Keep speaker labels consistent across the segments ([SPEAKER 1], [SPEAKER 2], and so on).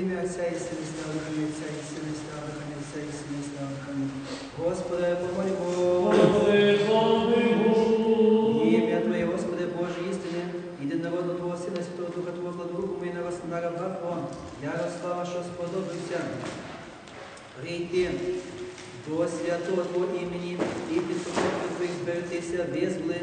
[SPEAKER 1] ім'я Отця і Сина, і слава Духу, Отця і Сина, і слава Духу, Отця і Сина, і слава Духу. Господи, помолимо. Ім'я Твоє, Господи, Боже, істини, єдинородного Твого Сина, Святого Духа Твого, кладу руку мою на вас, на раба Твого, Ярослава, що сподобався прийти до святого Твого імені і під покровою Твоїх зберегтися, визволи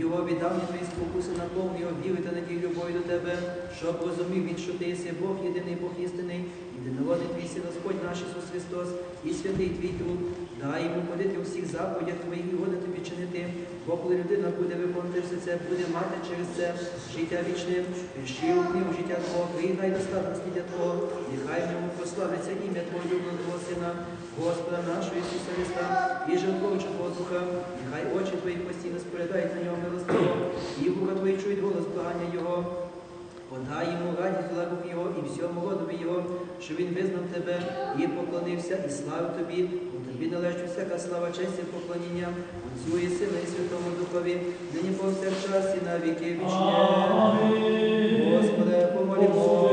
[SPEAKER 1] його віддавні Твої спокуси, наповни його віри та надії любові до Тебе, щоб розумів він, що Ти єси Бог єдиний, Бог істинний, єдинородний Твій Син, Господь наш Ісус Христос і святий Твій Дух, дай йому ходити у всіх заповідях Твоїх і годи тобі чинити, бо коли людина буде виконувати все це, буде мати через це життя вічне, пішив книгу життя Твого, приїдай достаток насліддя Твого, нехай в ньому прославиться ім'я Твого любного Твого Сина, Господа нашого Ісуса Христа, і жертвовича Твого Духа, нехай очі Твої постійно споглядають на нього милостиво, і вуха Твої чують голос благання Його. Подай йому радість владу його і всьому родові його, що він визнав тебе і поклонився, і славив тобі, бо тобі належить всяка слава, честь і поклоніння, Отцю і Сину і Святому Духові, нині повсякчас і на віки вічні. Господи, помолимо.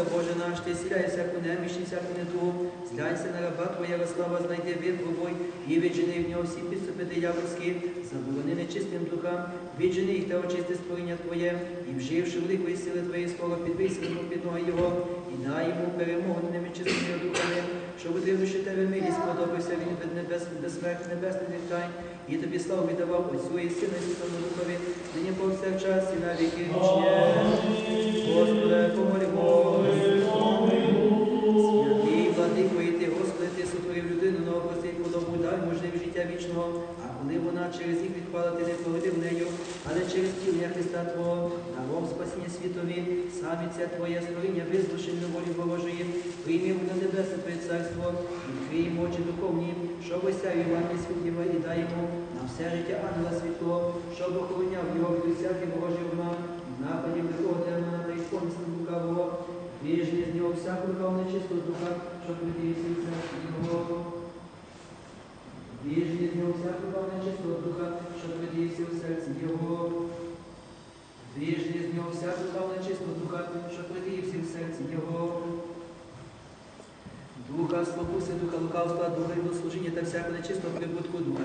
[SPEAKER 1] Господи, Саофе, Боже наш, Ти сіляй всяку неміч і всяку недугу, зглянься на раба Твоя Ярослава, знайди випробуй і віджени в нього всі підступи диявольські, заборони нечистим духам, віджени їх та очисти створіння Твоє, і вживши великої сили Твоєї скоро підвися йому під ноги Його, і дай йому перемогу над ними чистими духами, щоб утримавши тебе милість, сподобався він від небес, безсмертний небесний вітай, і тобі славу віддавав Отцю і Сину і Святому Духові, нині повсякчас і на віки вічні. Господи, помолімо. Святий владико, і ти, Господи, ти сотворив людину на і подобу, дай можливість життя вічного, коли вона через їх відпала, ти не погодив нею, але через тілення Христа Твого, даром спасіння світові, самі ця Твоє створіння, визлушення волі Божої, прийми на небесне Твоє царство, відкрий йому очі духовні, щоб осяв Івана світліва і йому на все життя ангела світло, щоб охороняв його від усяких ворожих вона, нападів та й помислу лукавого, Віжні з нього всяку нечисту духа, щоб в серці його. Віжні з нього всяку нечисту духа, щоб придивився в серці його. Віжні з нього всяку нечисту духа, щоб придивився в серці його. Духа спокуси, духа лукавства, духа служіння та всяку нечистого прибутку, духа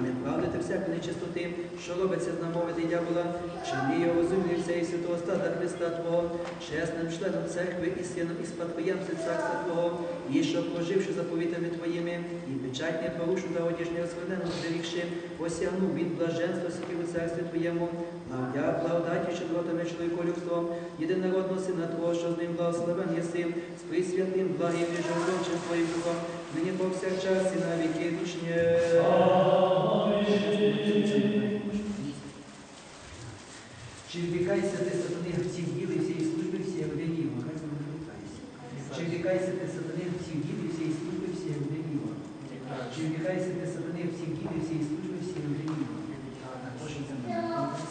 [SPEAKER 1] всяку нечистоти, що робиться з намови диявола, чині його розумні все і святого стада Христа Твого, чесним членом церкви і сином і спадкоємцем царства Твого, і що проживши заповітами Твоїми, і печать не та одіж не осквернену зберігши, посягнув від блаженства сидів у царстві Твоєму, навдя благодаті щедротами чоловіколюбством, єдинородного Сина Твого, що з ним благословен єси, з присвятним благим і жертвовчим Твоїм Духом, нині повсякчас і на віки вічні. Чи вдикайся ти сатани всіх діл і всієї служби всієї його? Хай не вдикайся. Чи вдикайся ти сатани всіх діл і всієї служби всієї його? Чи вдикайся ти сатани всіх діл і всієї служби всієї годині його? Також і це не вдикайся.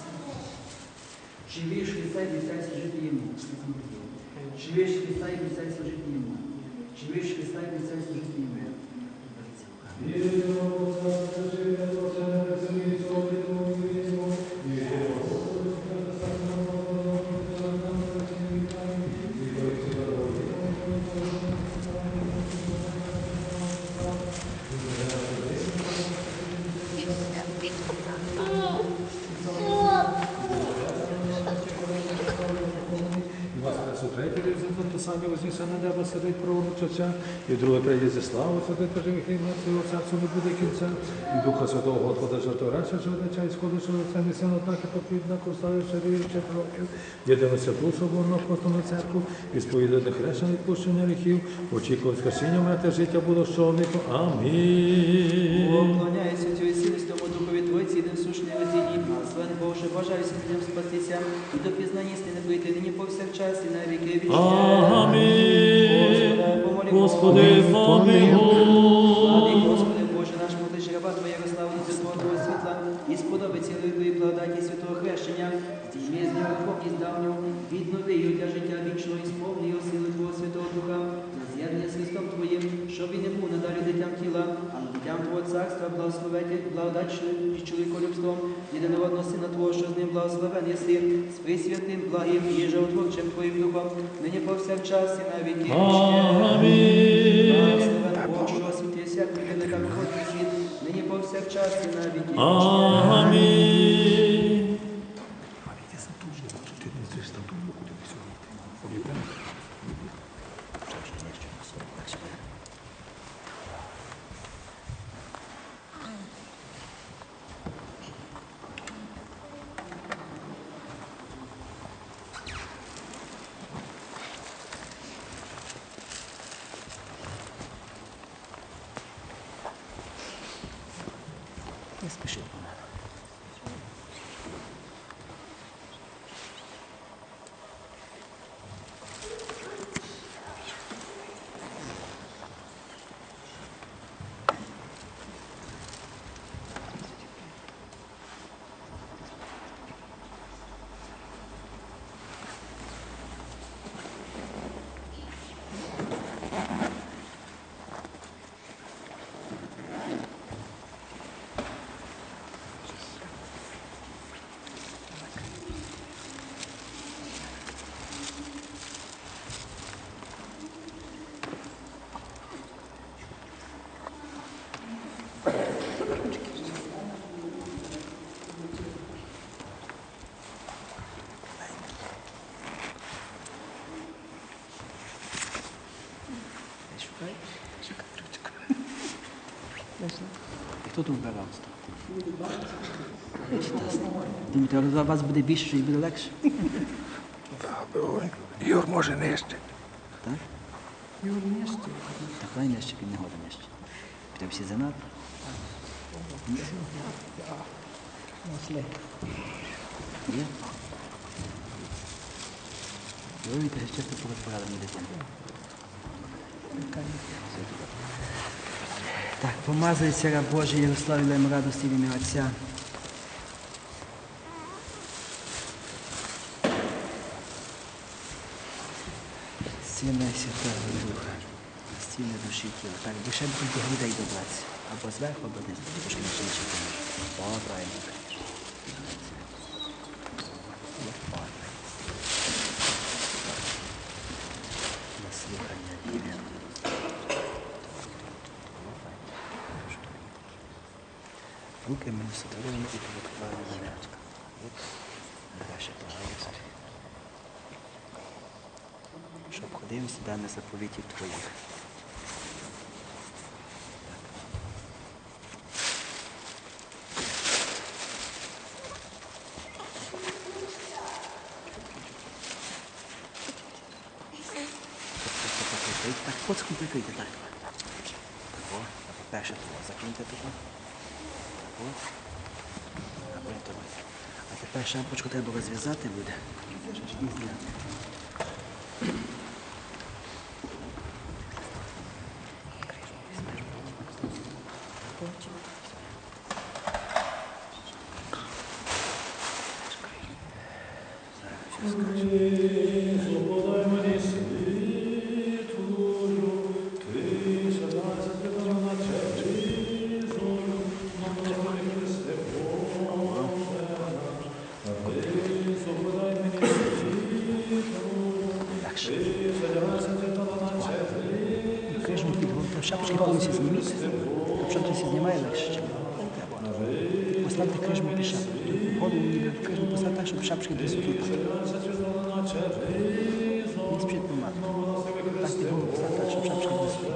[SPEAKER 1] Чи вієш Христа і обіцяй служити йому? Чи вієш Христа і обіцяй служити йому? Чи вієш Христа і обіцяй служити йому?
[SPEAKER 2] Третє результат, то самі вознісся сидить праворуч Отця, і друге прийде зі славою, сидить та живих і мертвих, царцю не буде кінця, і Духа Святого Господа що Отця, і сходу, що Отця, не син, однак і поплідна, коставивши віруючи пророків, єдину святу соборну апостольну церкву, і сповідати хрещення відпущення гріхів, очікувати скасіння мертве життя було що віку. Амінь.
[SPEAKER 1] Поклоняюся Отцю і Духові Твойці, єдин сушний розділі, благословен Боже, бажаюся ним спастися, і до пізнання істини нині повсякчас і на віки вічні.
[SPEAKER 3] Амінь.
[SPEAKER 1] Господи, помилуй. Славі, Господи Боже, наш молодий раба Твоя Ярослава, Святого світла, і сподобай сподобиться великої благодаті святого хрещення, здійми з нього покість давню, віднови його для життя вічного і сповни його сили Твого Святого Духа, на з'єднання з Христом Твоїм, щоб він не був надалі дитям тіла, а дитям Твого царства, благословити, благодать і чоловіколюбством, єдинородного Сина Твого, що з ним благословен єси, з присвятим, благим і животворчим Твоїм Духом, нині повсякчас і на віки. вічні.
[SPEAKER 4] Амінь.
[SPEAKER 1] І хто тут вбирав? Думаєте, але у вас буде більше і буде легше?
[SPEAKER 5] Юр може нижче.
[SPEAKER 1] Так? Юр нижче. Так, хай нижче, він не годен нижче. Піде всі занадто. Є? Ви ще часто порозпорядом дитину. Так, помазується раб Божий Ярослав даємо радості в ім'я Отця. Сина Святого Духа, стіни душі тіла. Так, душа ще будуть до грудей добратися. Або зверху, або знизу. Трошки не нижче. О, правильно. Є файно. На слухання віри. Руки ми сотворені і підготували. От, краще погаюся. Щоб ходив сюди на заповітів твоїх. Так, поцку прикрийте, так. Тако, а по-перше, того закиньте тако. Тако. А потім того. А тепер шапочку треба розв'язати буде. Щоб і зняти.
[SPEAKER 3] Подай мені світую, ти садася святого на червізою, на молоді Христе Боже. Ти подай мені світую,
[SPEAKER 1] Легше.
[SPEAKER 3] ти садася святого на червізою.
[SPEAKER 1] Крижну підготовку. Шапочки повністю зніміть. Якщо хтось і знімає легше, чим треба. Поставте крижму під шапку. Голову ніби в крижму поставте так, щоб шапочки десь тут. Не спішіть помати. Так під голову поставте так, щоб шапочки десь тут.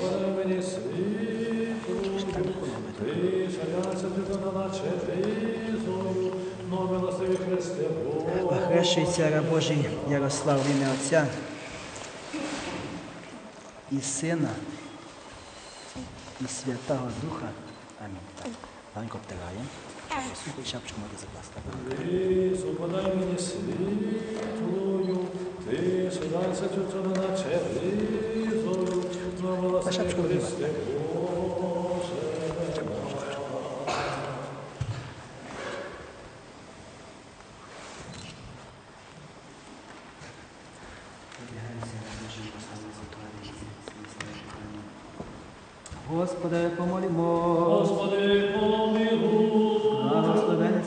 [SPEAKER 3] Подай мені світую,
[SPEAKER 1] Так до голови.
[SPEAKER 3] ти садася святого на червізою, но милостивий Христе
[SPEAKER 1] Охрещується раб Божий Ярослав в ім'я Отця і Сина і Святого Духа. Амінь. Ланько обтираємо. Шапочку можна закласти.
[SPEAKER 3] Ісу, подай мені світлою, ти садайся цю на червізою, на
[SPEAKER 1] вдівай.
[SPEAKER 3] Христе
[SPEAKER 1] Господи, помолімо.
[SPEAKER 3] Господи, помилуй.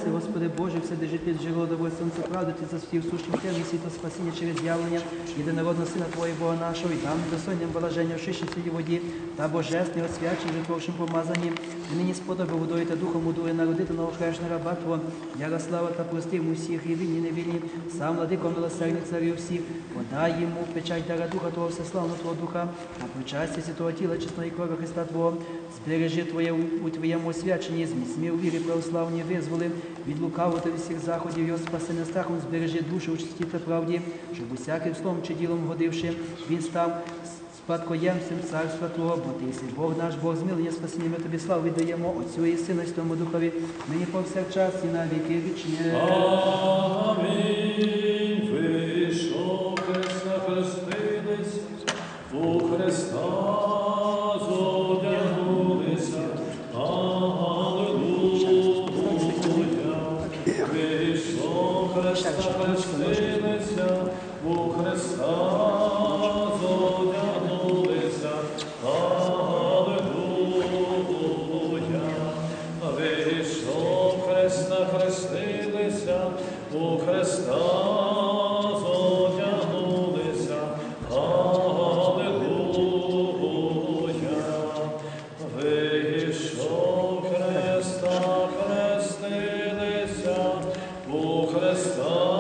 [SPEAKER 1] Благословенець, Господи Боже, все держитель джерело доволь сонце правди, Ти заспів сущим темі світло спасіння через з'явлення єдинородного Сина Твого Бога нашого, і там достойним положення в шиші цій воді та божественний освячень житвовшим помазанні. І нині сподобив водою та духом удує народити новохрещна раба Твого, Ярослава та простив му всіх, і вільні, невільні, сам владико милосердний царю всіх, подай йому печать дара Духа Твого, всеславного Твого Духа, а причастя святого тіла чесної крові Христа Твого, збережи Твоє у Твоєму освяченні, зміцни у вірі православні, визволи від лукавого та від всіх заходів його спасення страхом, збережи душу у чисті та правді, щоб усяким словом чи ділом годивши, він став спадкоємцем царства Твого, бо Ти єси Бог наш, Бог змилення, спасіння, ми Тобі славу віддаємо, Отцю і Сину, і Святому Духові, нині повсякчас і на віки вічні.
[SPEAKER 3] Амінь. Вийшов Христа хрестились, у Христа у Христа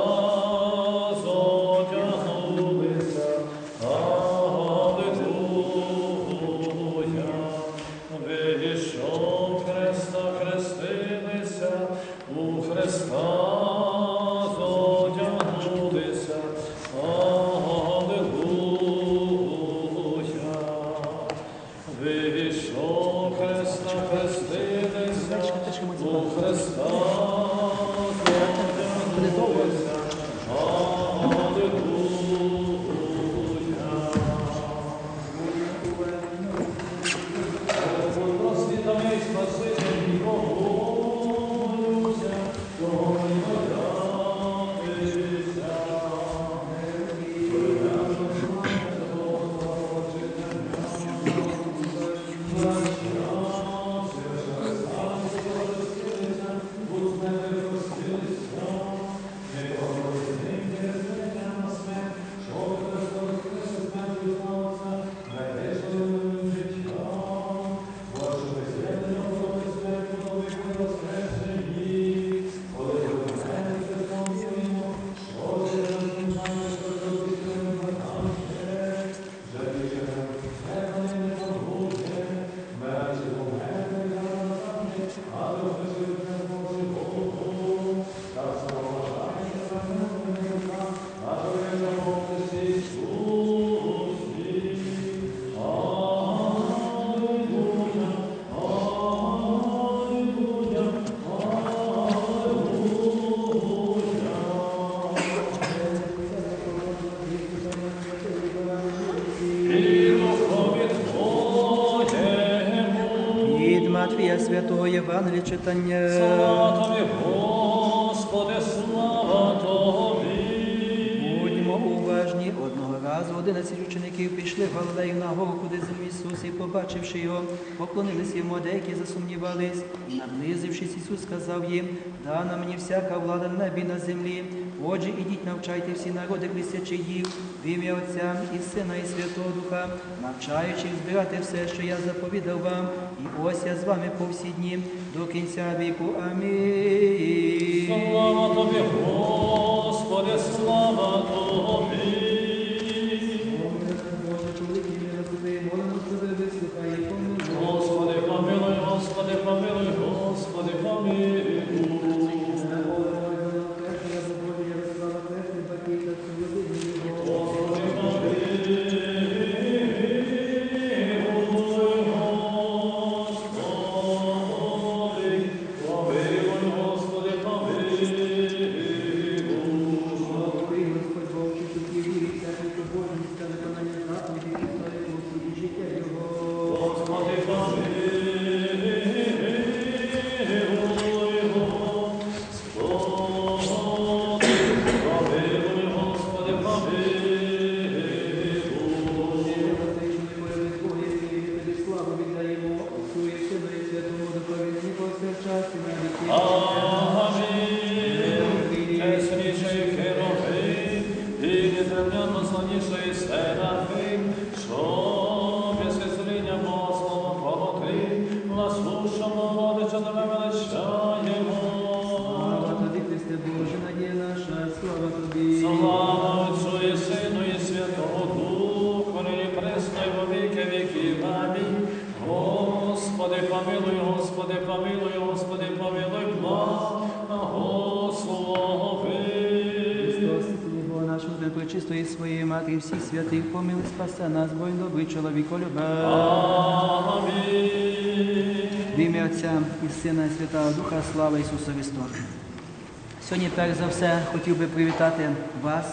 [SPEAKER 1] Святого читання.
[SPEAKER 3] Слава Тобі, Господи, слава Тобі.
[SPEAKER 1] Будьмо уважні. Одного разу одинадцять учеників пішли в Галилею на гору, куди зим Ісус, і побачивши його, поклонилися йому, деякі засумнівались. Наблизившись, Ісус сказав їм, дана мені всяка влада на небі на землі. Отже, ідіть, навчайте всі народи, висячи їх в ім'я Отця і Сина, і Святого Духа, навчаючи збирати все, що я заповідав вам. І ось я з вами по всі дні до кінця віку. Амінь.
[SPEAKER 3] Слава Тобі, Господи, слава Тобі.
[SPEAKER 1] Пречистої своєї Матері, всіх святих, помили, спасе нас, бо й добрий чоловік любе.
[SPEAKER 3] Амінь.
[SPEAKER 1] В ім'я Отця і Сина і Святого Духа, слава Ісусу Христу. Сьогодні, перш за все, хотів би привітати вас,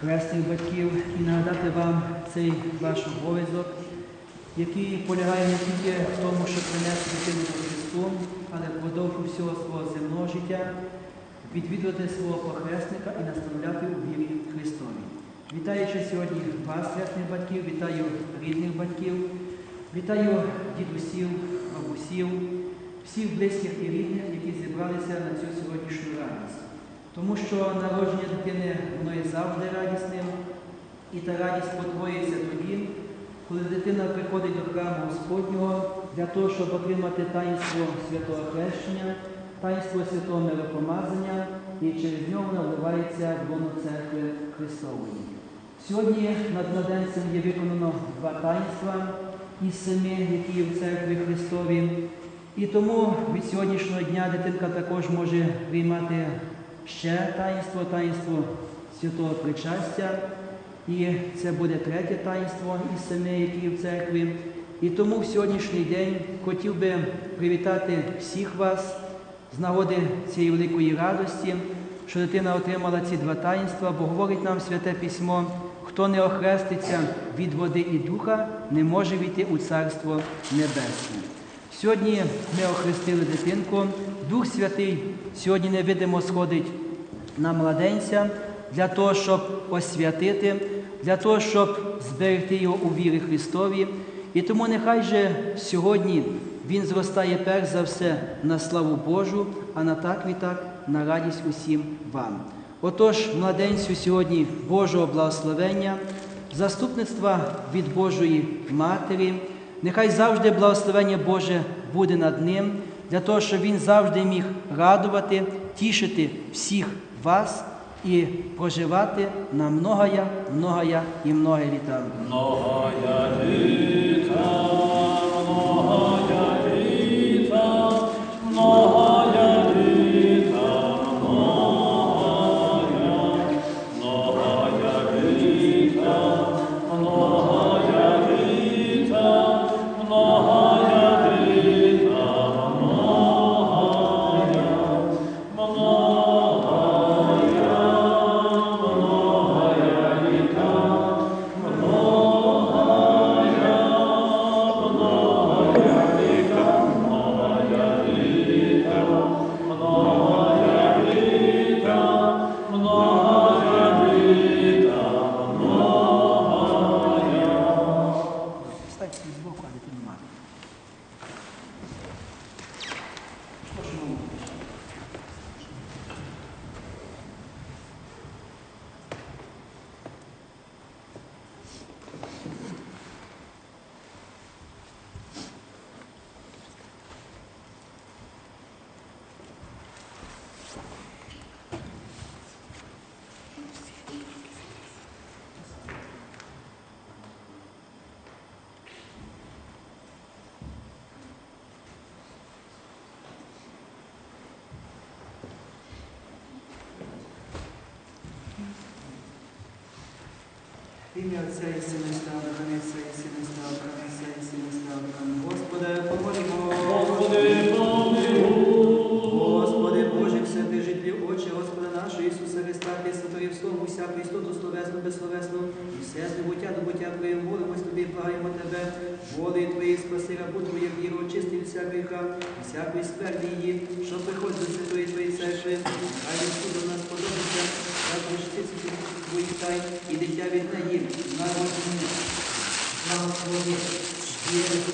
[SPEAKER 1] хресних батьків, і нагадати вам цей ваш обов'язок, який полягає не тільки в тому, щоб принести дитину до Христу, але впродовж всього свого земного життя відвідувати свого похресника і наставляти у вірі Христові. Вітаючи сьогодні вас, хресних батьків, вітаю рідних батьків, вітаю дідусів, бабусів, всіх близьких і рідних, які зібралися на цю сьогоднішню радість. Тому що народження дитини воно є завжди радісним, і та радість подвоїться тоді, коли дитина приходить до храму Господнього для того, щоб отримати таїнство святого хрещення, таїнство святого миропомазання, і через нього вона вливається в лоно церкви Христової. Сьогодні над младенцем є виконано два таїнства із семи, які є в церкві Христові. І тому від сьогоднішнього дня дитинка також може приймати ще таїнство, таїнство святого причастя. І це буде третє таїнство із семи, які є в церкві. І тому в сьогоднішній день хотів би привітати всіх вас з нагоди цієї великої радості, що дитина отримала ці два таїнства, бо говорить нам святе письмо, хто не охреститься від води і духа, не може війти у Царство Небесне. Сьогодні ми охрестили дитинку, Дух Святий сьогодні невидимо сходить на младенця для того, щоб освятити, для того, щоб зберегти його у вірі Христові. І тому нехай же сьогодні він зростає перш за все на славу Божу, а на так відтак на радість усім вам. Отож, младенцю сьогодні Божого благословення, заступництва від Божої Матері, нехай завжди благословення Боже буде над ним, для того, щоб він завжди міг радувати, тішити всіх вас і проживати на многоя, многоя і многоя літа.
[SPEAKER 3] Многая літа,
[SPEAKER 1] Ім'я Отця і Сина і Духа, Отця і Сина і Духа, Отця і Сина і. Господи, поможемо.
[SPEAKER 3] Господи, помилуй.
[SPEAKER 1] Господи, Боже, все ти житлі очі, Господа нашого Ісуса Христа, ти сотворив слово, всяку істоту словесну, безсловесну, і все з небуття до буття Твоє, молимось Тобі, благаємо Тебе, воли Твої, спаси рабу Твоє, віру, очисти від всякого гріха, всякої сперді її, що приходить до святої Твоєї церкви, хай Господь до нас подобається, і дитя від неї, народжені, благослови, вірити,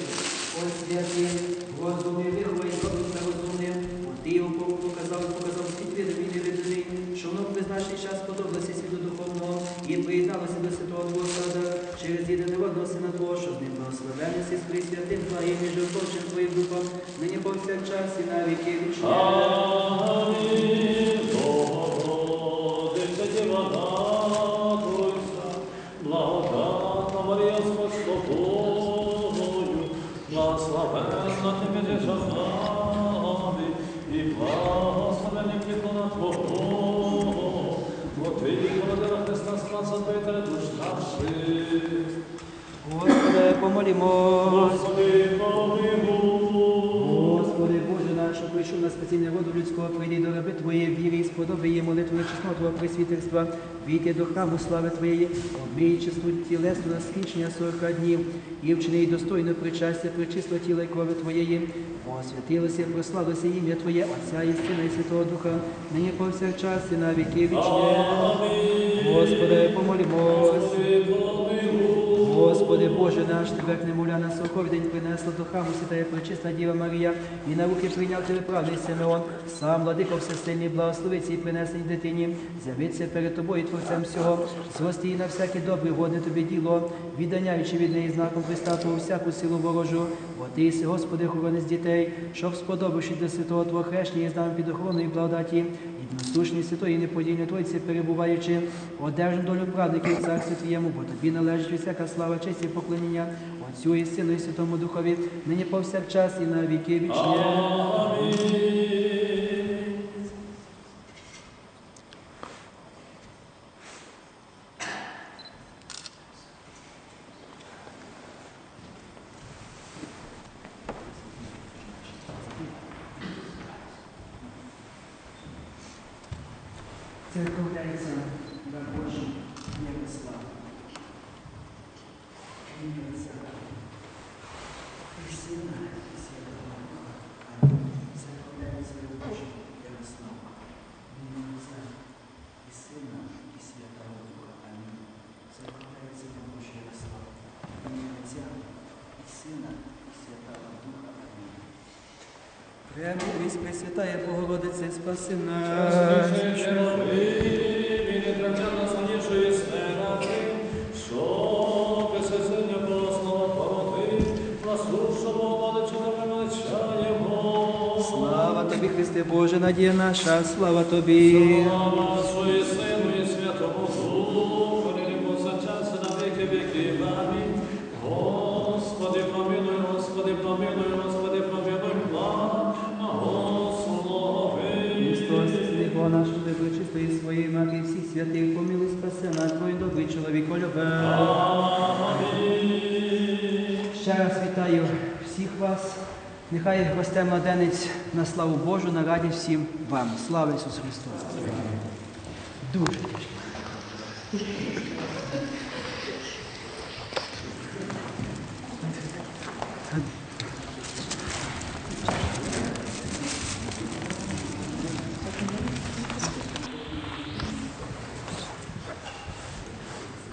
[SPEAKER 1] освяти, розумі, виховай, зробиться розумним, ти його показав, показав світ і невидимий, що воно в призначений час подобалося світу духовного і приєдналося до святого Господа через єдинородного Сина Твого, щоб не благословений си святим Твоїм і жертвочим Твоїм духом, нині повсякчас і на на вічні.
[SPEAKER 3] Марія з тобою, благословенна ти між жінками, і благословенний плітлона Твого, бо Ти породила Христа Спаса Петра душ наших.
[SPEAKER 1] Господи, помолімо.
[SPEAKER 3] Господи,
[SPEAKER 1] прийшов на спасіння роду людського, прийди до раби Твоєї віри і сподоби її молитву на чесноtu Твого пресвітерства, війти до храму слави Твоєї, обмій чесну тілесну на скінчення 40 днів, і вчини достойно причастя, причисло тіла і крови Твоєї, освятилося, прославилося ім'я Твоє, Отця і Сина і Святого Духа, нині повсякчас і на віки вічні. Господи, помолімось.
[SPEAKER 3] Господи,
[SPEAKER 1] Боже наш, Тебе як немовля на сороковий день принесла до храму Святая Пречисна Діва Марія, і на руки прийняв тебе правий Симеон. Сам, владико всесильний, благослови цій принесеній дитині, з'явиться перед тобою Творцем всього, зрости її на всяке добре, годне тобі діло, відданяючи від неї знаком Христа Твого всяку силу ворожу. Бо ти Господи, охоронець дітей, щоб сподобавши до святого Твого хрещення, з нами під охороною благодаті, і святої святої неподільної Тройці перебуваючи, одержим долю праведників в царстві Твоєму, бо тобі належить всяка слава, честь і поклоніння Отцю і Сину і Святому Духові, нині повсякчас і на віки вічні. Церковляється на Божій небесла. Ім'я Отця і Сина і Святого Духа. Амінь. Церковляється на Божі небесла. Ім'я Отця і Сина і Святого Духа. Амінь. Церковляється на Божі небесла. Ім'я Отця і Сина і Святого Духа. Амінь. Премудрість Пресвятая Богородице, спаси нас. Слава тобі, Христе Боже, надія наша, слава тобі.
[SPEAKER 3] Господи,
[SPEAKER 1] чистої своєї і всіх святих, помилуй, спаси на твій добрий чоловік, любе. Ще раз вітаю всіх вас. Нехай росте младенець на славу Божу, на радість всім вам. Слава Ісусу Христу! Дуже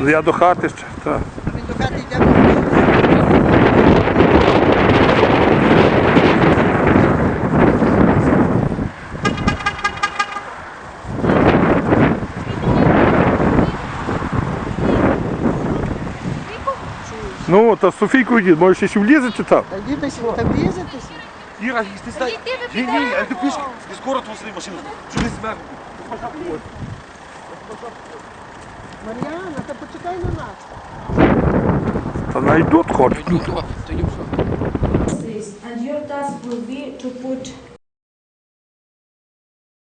[SPEAKER 4] Я до хати ще. Так.
[SPEAKER 6] Він до хати йде.
[SPEAKER 4] Ну, та з Софійкою йди, може ще влізете там?
[SPEAKER 6] Та йдіть сюди, та врізатися.
[SPEAKER 7] Іра, ти стай. Ні, ні, а ти пішки, скоро твою свою машину. Не смерть?
[SPEAKER 6] Мар'яна, та почекай на нас.
[SPEAKER 4] Та найдуть хоч.
[SPEAKER 8] Please, and your task will be to put